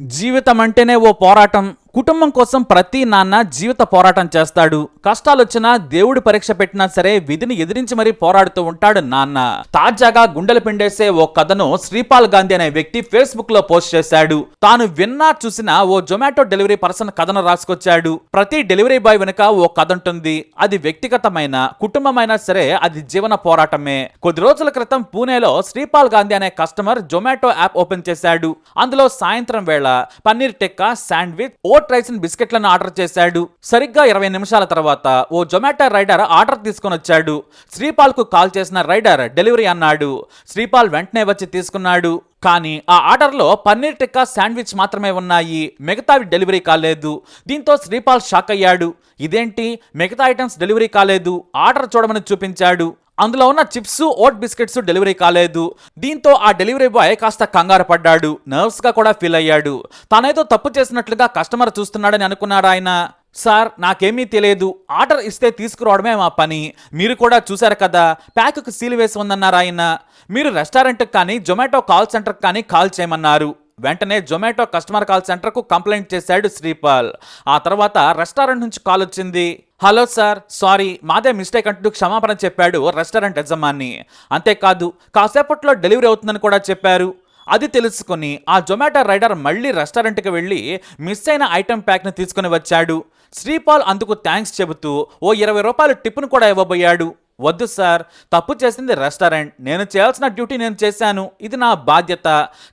జీవితం అంటేనే ఓ పోరాటం. కుటుంబం కోసం ప్రతి నాన్న జీవిత పోరాటం చేస్తాడు. కష్టాలొచ్చినా దేవుడి పరీక్ష పెట్టినా సరే విధిని ఎదిరించి మరీ పోరాడుతూ ఉంటాడు నాన్న. తాజాగా గుండెలు పిండేసే ఓ కథను శ్రీపాల్ గాంధీ అనే వ్యక్తి ఫేస్బుక్లో పోస్ట్ చేశాడు. తాను విన్నా చూసిన ఓ జొమాటో డెలివరీ పర్సన్ కథను రాసుకొచ్చాడు. ప్రతి డెలివరీ బాయ్ వెనుక ఓ కథ ఉంటుంది. అది వ్యక్తిగతమైన కుటుంబమైనా సరే అది జీవన పోరాటమే. కొద్ది రోజుల క్రితం పూణేలో శ్రీపాల్ గాంధీ అనే కస్టమర్ జొమాటో యాప్ ఓపెన్ చేశాడు. అందులో సాయంత్రం వేళ paneer tikka sandwich oat rice బిస్కెట్లను order చేశాడు. సరిగ్గా ఇరవై నిమిషాల తర్వాత ఓ జొమాటో రైడర్ ఆర్డర్ తీసుకొని వచ్చాడు. శ్రీపాల్కు కాల్ చేసిన రైడర్ డెలివరీ అన్నాడు. శ్రీపాల్ వెంటనే వచ్చి తీసుకున్నాడు. కానీ ఆ ఆర్డర్లో పన్నీర్ టిక్కా శాండ్విచ్ మాత్రమే ఉన్నాయి. మిగతావి డెలివరీ కాలేదు. దీంతో శ్రీపాల్ షాక్ అయ్యాడు. ఇదేంటి? మిగతా ఐటమ్స్ డెలివరీ కాలేదు. ఆర్డర్ చూడమని చూపించాడు. అందులో ఉన్న చిప్స్ ఓట్ బిస్కెట్స్ డెలివరీ కాలేదు. దీంతో ఆ డెలివరీ బాయ్ కాస్త కంగారు పడ్డాడు. నర్వ్స్గా కూడా ఫీల్ అయ్యాడు. తానేదో తప్పు చేసినట్లుగా కస్టమర్ చూస్తున్నాడని అనుకున్నాడు ఆయన. సార్ నాకేమీ తెలియదు. ఆర్డర్ ఇస్తే తీసుకురావడమే మా పని. మీరు కూడా చూశారు కదా ప్యాక్కు సీల్ వేసి ఉందన్నారు ఆయన. మీరు రెస్టారెంట్కి కానీ జొమాటో కాల్ సెంటర్కి కానీ కాల్ చేయమన్నారు. వెంటనే జొమాటో కస్టమర్ కాల్ సెంటర్కు కంప్లైంట్ చేశాడు శ్రీపాల్. ఆ తర్వాత రెస్టారెంట్ నుంచి కాల్ వచ్చింది. హలో సార్ సారీ మాదే మిస్టేక్ అంటూ క్షమాపణ చెప్పాడు రెస్టారెంట్ యజమాని. అంతేకాదు కాసేపట్లో డెలివరీ అవుతుందని కూడా చెప్పారు. అది తెలుసుకుని ఆ జొమాటో రైడర్ మళ్ళీ రెస్టారెంట్కి వెళ్ళి మిస్ అయిన ఐటెం ప్యాక్ని తీసుకుని వచ్చాడు. శ్రీపాల్ అందుకు థ్యాంక్స్ చెబుతూ ఓ ఇరవై రూపాయల టిప్ను కూడా ఇవ్వబోయాడు. వద్దు సార్ తప్పు చేసింది రెస్టారెంట్. నేను చేయాల్సిన డ్యూటీ నేను చేశాను. ఇది నా బాధ్యత.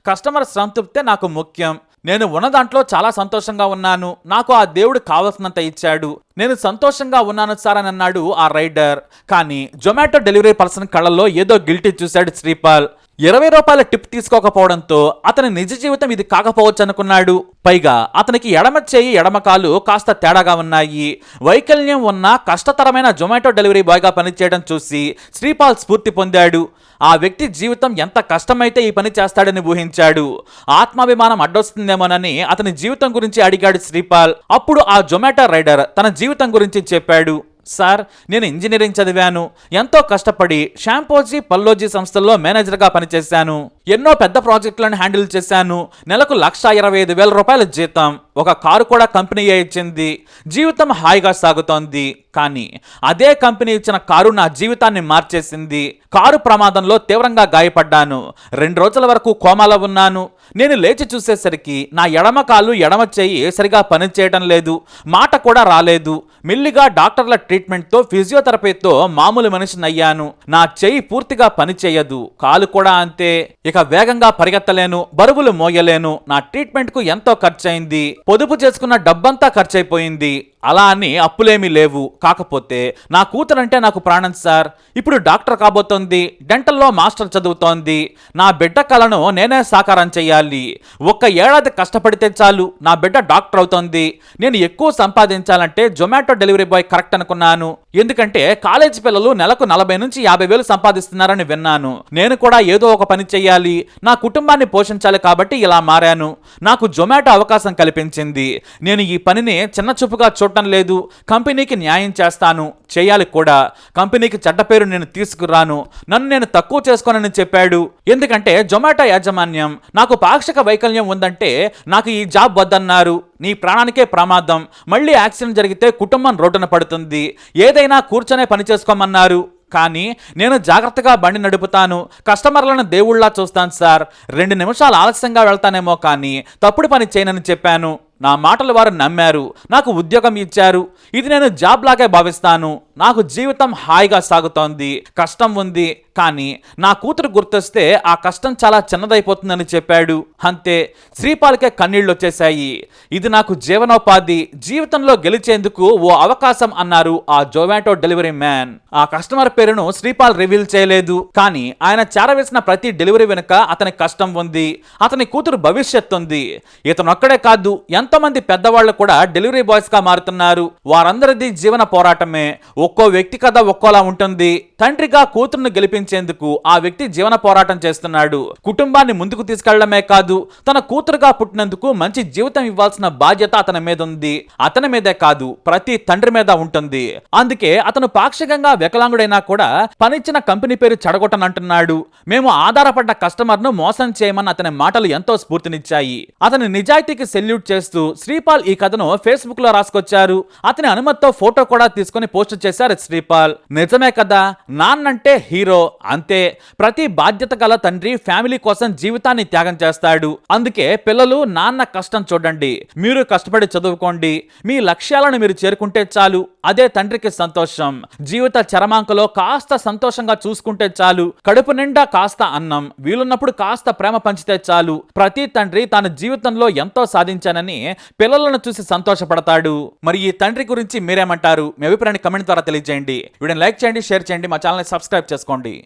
కస్టమర్ సంతృప్తే నాకు ముఖ్యం. నేను ఉన్న దాంట్లో చాలా సంతోషంగా ఉన్నాను. నాకు ఆ దేవుడు కావలసినంత ఇచ్చాడు. నేను సంతోషంగా ఉన్నాను సార్ అని అన్నాడు ఆ రైడర్. కానీ జొమాటో డెలివరీ పర్సన్ కళ్ళల్లో ఏదో గిల్టీ చూశాడు శ్రీపాల్. ఇరవై రూపాయల టిప్ తీసుకోకపోవడంతో అతని నిజ జీవితం ఇది కాకపోవచ్చు అనుకున్నాడు పైగా అతనికి ఎడమ చేయి ఎడమ కాలు కాస్త తేడాగా ఉన్నాయి. వైకల్యం ఉన్న కష్టతరమైన జొమాటో డెలివరీ బాయ్గా పనిచేయడం చూసి శ్రీపాల్ స్ఫూర్తి పొందాడు. ఆ వ్యక్తి జీవితం ఎంత కష్టమైతే ఈ పని చేస్తాడని ఊహించాడు. ఆత్మాభిమానం అడ్డొస్తుందేమోనని అతని జీవితం గురించి అడిగాడు శ్రీపాల్. అప్పుడు ఆ జొమాటో రైడర్ తన జీవితం గురించి చెప్పాడు. సార్ నేను ఇంజనీరింగ్ చదివాను. ఎంతో కష్టపడి షాంపోజీ పల్లోజీ సంస్థల్లో మేనేజర్గా పనిచేశాను. ఎన్నో పెద్ద ప్రాజెక్టులను హ్యాండిల్ చేశాను. నెలకు లక్ష ఇరవై ఐదు వేల రూపాయల జీతం. ఒక కారు కూడా కంపెనీయే ఇచ్చింది. జీవితం హాయిగా సాగుతోంది. కానీ అదే కంపెనీ ఇచ్చిన కారు నా జీవితాన్ని మార్చేసింది. కారు ప్రమాదంలో తీవ్రంగా గాయపడ్డాను. రెండు రోజుల వరకు కోమాలో ఉన్నాను. నేను లేచి చూసేసరికి నా ఎడమ కాలు ఎడమ చేయి సరిగా పనిచేయడం లేదు. మాట కూడా రాలేదు. మెల్లిగా డాక్టర్ల ట్రీట్మెంట్తో ఫిజియోథెరపీతో మామూలు మనిషిని అయ్యాను నా చెయ్యి పూర్తిగా పనిచేయదు కాలు కూడా అంతే. ఇక వేగంగా పరిగెత్తలేను. బరువులు మోయలేను. నా ట్రీట్మెంట్కు ఎంతో ఖర్చయింది. పొదుపు చేసుకున్న డబ్బంతా ఖర్చయిపోయింది. అలా అని అప్పులేమీ లేవు. కాకపోతే నా కూతురంటే నాకు ప్రాణం సార్. ఇప్పుడు డాక్టర్ కాబోతోంది డెంటల్లో మాస్టర్ చదువుతోంది. నా బిడ్డ కలను నేనే సాకారం చేయాలి ఒక్క ఏడాది కష్టపడితే చాలు నా బిడ్డ డాక్టర్ అవుతోంది. నేను ఎక్కువ సంపాదించాలంటే జొమాటో డెలివరీ బాయ్ కరెక్ట్ అనుకున్నాను. ఎందుకంటే కాలేజీ పిల్లలు నెలకు నలభై నుంచి యాభై వేలు సంపాదిస్తున్నారని విన్నాను. నేను కూడా ఏదో ఒక పని చెయ్యాలి. నా కుటుంబాన్ని పోషించాలి కాబట్టి ఇలా మారాను. నాకు జొమాటో అవకాశం కల్పించింది. నేను ఈ పనిని చిన్న చూపుగా చూడటం లేదు. కంపెనీకి న్యాయం చేస్తాను. చేయాలి కూడా. కంపెనీకి చెడ్డ పేరు నేను తీసుకురాను. నన్ను నేను తక్కువ చేసుకోనని చెప్పాడు. ఎందుకంటే జొమాటో యాజమాన్యం నాకు పాక్షిక వైకల్యం ఉందంటే నాకు ఈ జాబ్ వద్దన్నారు. నీ ప్రాణానికే ప్రమాదం. మళ్ళీ యాక్సిడెంట్ జరిగితే కుటుంబం రోడ్డున పడుతుంది. ఏదైనా కూర్చొనే పని చేసుకోమన్నారు. కానీ నేను జాగ్రత్తగా బండి నడుపుతాను. కస్టమర్లను దేవుళ్ళలా చూస్తాను సార్. రెండు నిమిషాలు ఆలస్యంగా వెళ్తానేమో కానీ తప్పుడు పని చేయనని చెప్పాను. నా మాటలు వారు నమ్మారు. నాకు ఉద్యోగం ఇచ్చారు. ఇది నేను జాబ్ లాగే భావిస్తాను. నాకు జీవితం హాయిగా సాగుతోంది కష్టం ఉంది కానీ నా కూతురు గుర్తొస్తే ఆ కష్టం చాలా చిన్నదైపోతుందని చెప్పాడు. అంతే శ్రీపాల్కే కన్నీళ్ళు వచ్చేశాయి. ఇది నాకు జీవనోపాధి జీవితంలో గెలిచేందుకు ఓ అవకాశం అన్నారు ఆ జొమాటో డెలివరీ మ్యాన్. ఆ కస్టమర్ పేరును శ్రీపాల్ రివీల్ చేయలేదు కానీ ఆయన చేరవేసిన ప్రతి డెలివరీ వెనుక అతని కష్టం ఉంది అతని కూతురు భవిష్యత్ ఉంది. ఇతను ఒక్కడే కాదు ఎంతో మంది పెద్దవాళ్ళు కూడా డెలివరీ బాయ్స్గా మారుతున్నారు. వారందరిది జీవన పోరాటమే. ఓ ఒక్కో వ్యక్తి కథ ఒక్కోలా ఉంటుంది. తండ్రిగా కూతురును గెలిపించేందుకు ఆ వ్యక్తి జీవన పోరాటం చేస్తున్నాడు. కుటుంబాన్ని ముందుకు తీసుకెళ్ళడమే కాదు తన కూతురుగా పుట్టినందుకు మంచి జీవితం ఇవ్వాల్సిన బాధ్యత అతని మీద ఉంది అతని మీదే కాదు ప్రతి తండ్రి మీద ఉంటుంది. అందుకే అతను పాక్షికంగా వికలాంగుడైనా కూడా పనిచ్చిన కంపెనీ పేరు చెడగొట్టనంటున్నాడు. మేము ఆధారపడ్డ కస్టమర్ను మోసం చేయమని అతని మాటలు ఎంతో స్ఫూర్తినిచ్చాయి. అతని నిజాయితీకి సెల్యూట్ చేస్తూ శ్రీపాల్ ఈ కథను ఫేస్బుక్లో రాసుకొచ్చారు. అతని అనుమతితో ఫోటో కూడా తీసుకొని పోస్ట్ చేశారు శ్రీపాల్. నిజమే కదా నాన్నంటే హీరో అంతే. ప్రతి బాధ్యత గల తండ్రి ఫ్యామిలీ కోసం జీవితాన్ని త్యాగం చేస్తాడు. అందుకే పిల్లలు నాన్న కష్టం చూడండి. మీరు కష్టపడి చదువుకోండి. మీ లక్ష్యాలను మీరు చేరుకుంటే చాలు. అదే తండ్రికి సంతోషం. జీవిత చరమాంకలో కాస్త సంతోషంగా చూసుకుంటే చాలు. కడుపు నిండా కాస్త అన్నం. వీలున్నప్పుడు కాస్త ప్రేమ పంచితే చాలు. ప్రతి తండ్రి తన జీవితంలో ఎంతో సాధించానని పిల్లలను చూసి సంతోషపడతాడు. మరి ఈ తండ్రి గురించి మీరేమంటారు? మీ అభిప్రాయాన్ని కమెంట్ ద్వారా తెలియజేయండి. వీడియోని లైక్ చేయండి షేర్ చేయండి మా ఛానల్ని సబ్స్క్రైబ్ చేసుకోండి.